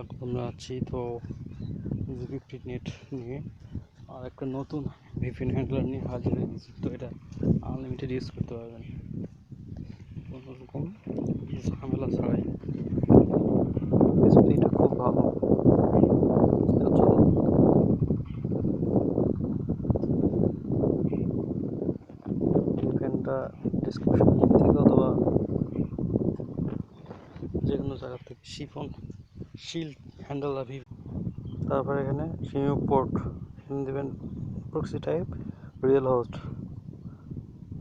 স্বাগত আমরা আছি তো ফিফটি নেট নিয়ে। আর একটা নতুন ভিপিন হ্যান্ডলার নিয়ে হাজির হয়ে গেছি। তো এটা আনলিমিটেড ইউজ করতে পারবেন। কোনো রকম ঝামেলা ছাড়াই। স্পিড খুব ভালো। ফ্যানটা ডিসক্রিপশন থেকে অথবা যে কোনো জায়গা থেকে শিফন। শিল্ড হ্যান্ডেল আভি তারপর এখানে সিমিউ পোর্ট এখানে দেবেন প্রক্সি টাইপ রিয়েল হোস্ট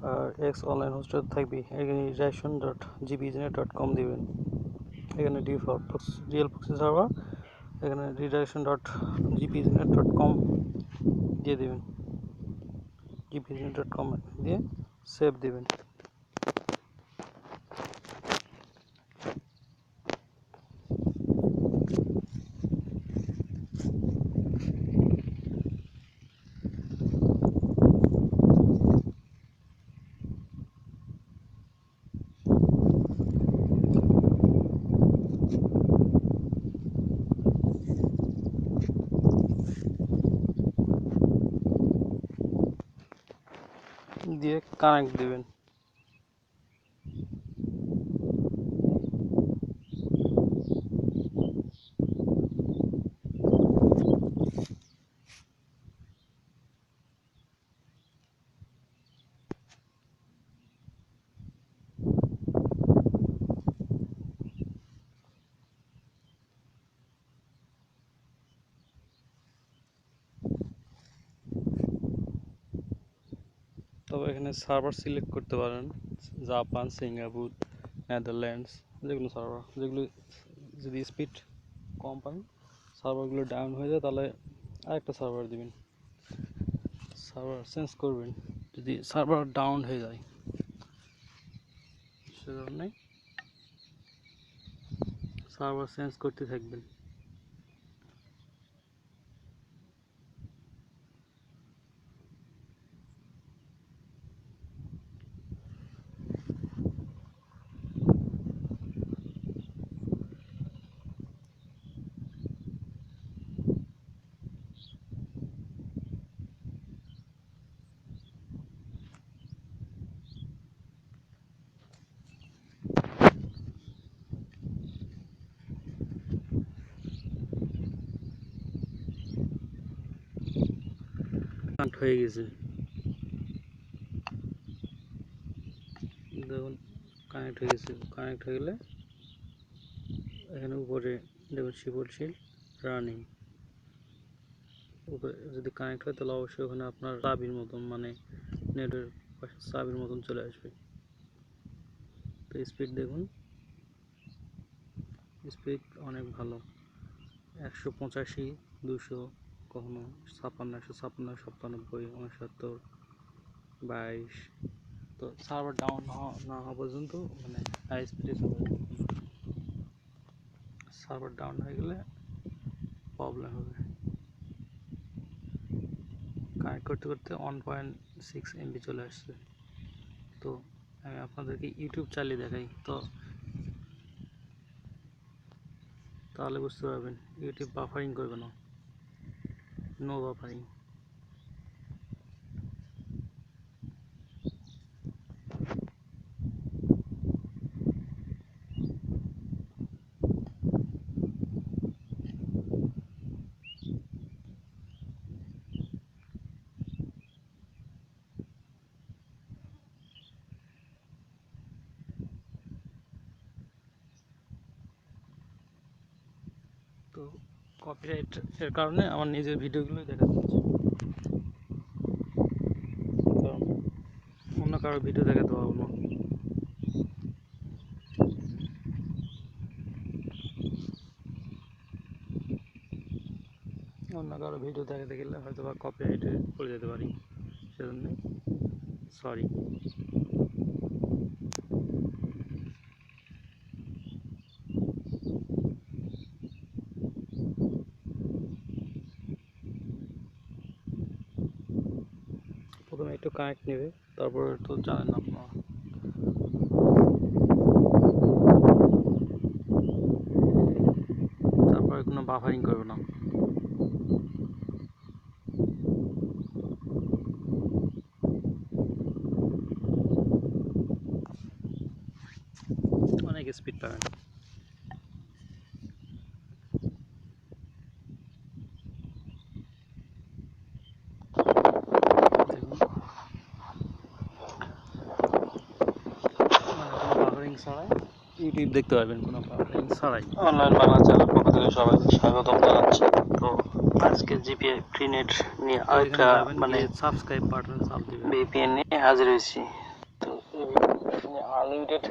আর এক্স অনলাইন হোস্টের থাকবে, এখানে রিয়াকশন ডট জিবিজেনেট ডট কম দেবেন। এখানে ডিফল্ট রিয়েল প্রক্সি সার্ভার এখানে রিডাইরেকশন ডট জিপিজেনেট ডট কম দিয়ে দেবেন। জিপিজেনেট ডট কম দিয়ে সেভ দেবেন দিয়ে কানেক্ট দেবেন তবে এখানে সার্ভার সিলেক্ট করতে পারেন। জাপান, সিঙ্গাপুর, নেদারল্যান্ডস, যেগুলো সার্ভার যেগুলো যদি স্পিড কম পান সার্ভারগুলো ডাউন হয়ে যায়, তাহলে আরেকটা সার্ভার দিবেন। সার্ভার চেঞ্জ করবেন, যদি সার্ভার ডাউন হয়ে যায়। সেজন্যে সার্ভার চেঞ্জ করতে থাকবেন। হয়ে গেছে। দেখুন কানেক্ট হয়ে গেছে। কানেক্ট হয়ে গেলে এখানে উপরে দেখুন শিপল শিল রানিং যদি কানেক্ট হয় তাহলে অবশ্যই ওখানে আপনার চাবির মতন মানে নেটের পাশে চাবির মতন চলে আসবে। তো স্পিড দেখুন। স্পিড অনেক ভালো। একশো পঁচাশি, দুশো। কখনো ছাপ্পান্ন, একশো ছাপ্পান্ন সাতানব্বই উনসত্তর বাইশ। তো সার্ভার ডাউন না হওয়া পর্যন্ত মানে হাই স্পিডে চলে সার্ভার ডাউন হয়ে গেলে। প্রবলেম হবে। কানেক্ট করতে করতে ওয়ান পয়েন্ট সিক্স এমবি চলে আসছে। তো আমি আপনাদেরকে ইউটিউব চালিয়ে দেখাই। তো তাহলে বুঝতে পারবেন ইউটিউব বাফারিং করবে না। নো বাফারিং তো কপিরাইট এর কারণে আমার নিজের ভিডিওগুলোই দেখা যাচ্ছে। কারণ অন্য কারও ভিডিও দেখাতে পারব না। অন্য কারও ভিডিও দেখাতে গেলে হয়তো বা কপিরাইটে পড়ে যেতে পারি। সেজন্য সরি প্রথমে একটু কানেক্ট নেবে। তারপর তো জানেন আপনারা তারপর কোনো বাফারিং করবে না অনেক স্পিড পাবেন দেখুন মানে কোনো বাফারিং ছাড়াই। ইউটিউব দেখতে পারবেন কোনো বাফারিং ছাড়াই। অনলাইন বাংলা চ্যানেল পক্ষ থেকে সবাইকে স্বাগতম জানাচ্ছি। তো আজকে জিপিএ ফ্রি নেট নিয়ে আরেকটা মানে সাবস্ক্রাইব বাটন চাপ দিবেন। ভিপিএন নিয়ে হাজির হয়েছি। তো আনলিমিটেড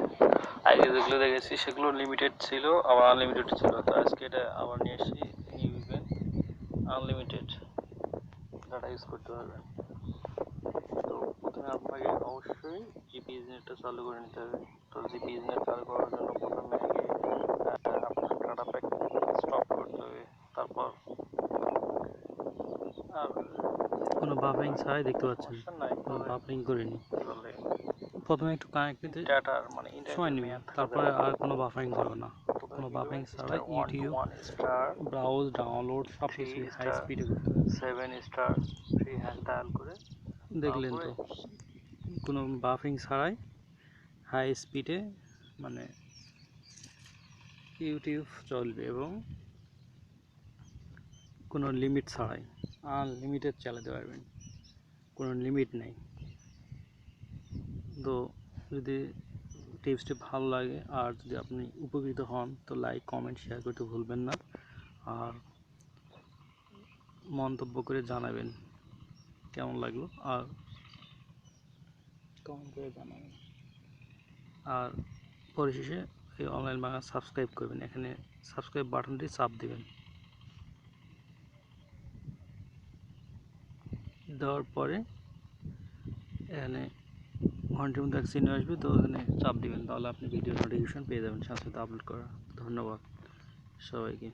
আগে যেগুলো দেখেছি সেগুলো লিমিটেড ছিল আবার আনলিমিটেড ছিল। তো আজকে এটা আবার নিয়ে এসেছি new VPN unlimited data use করতে পারবেন প্রথমে আপনাকে অবশ্যই জিপিএস নেটটা চালু করে নিতে হবে। তো জিপিএস নেট চালু করার জন্য প্রথমে আপনার ডাটা প্যাক স্টপ করতে হবে। তারপর আর কোনো বাফারিং ছাড়াই দেখতে পাচ্ছেন। কোনো বাফারিং করিনি প্রথমে একটু কানেক্ট নিতে ডাটার মানে সময় নেবে তারপরে আর কোনো বাফারিং করবে না। কোনো buffering ছাড়াই ইউটিউব স্টার ব্রাউজ ডাউনলোড সব কিছু হাই। স্পিডে করতে হবে। Seven star free hand dial করে দেখলেন তো কোনো বাফিং ছাড়াই হাই স্পিডে মানে ইউটিউব চলবে এবং কোনো লিমিট ছাড়াই আনলিমিটেড চালাতে পারবেন কোনো লিমিট নেই। তো যদি টিপসটি ভালো লাগে আর যদি আপনি উপকৃত হন তো লাইক কমেন্ট শেয়ার করতে ভুলবেন না। আর মন্তব্য করে জানাবেন। কেমন লাগল? আর কমেন্ট করে জানাবেন। আর পরিশেষে এই অনলাইন বাংলা সাবস্ক্রাইব করবেন। এখানে সাবস্ক্রাইব বাটনটি চাপ দেবেন। দেওয়ার পরে এখানে ঘণ্টার মধ্যে এক চিহ্ন আসবে তো ওখানে চাপ দিবেন। তাহলে আপনি ভিডিও নোটিফিকেশন পেয়ে যাবেন সাথে সাথে আপলোড করা। ধন্যবাদ সবাইকে।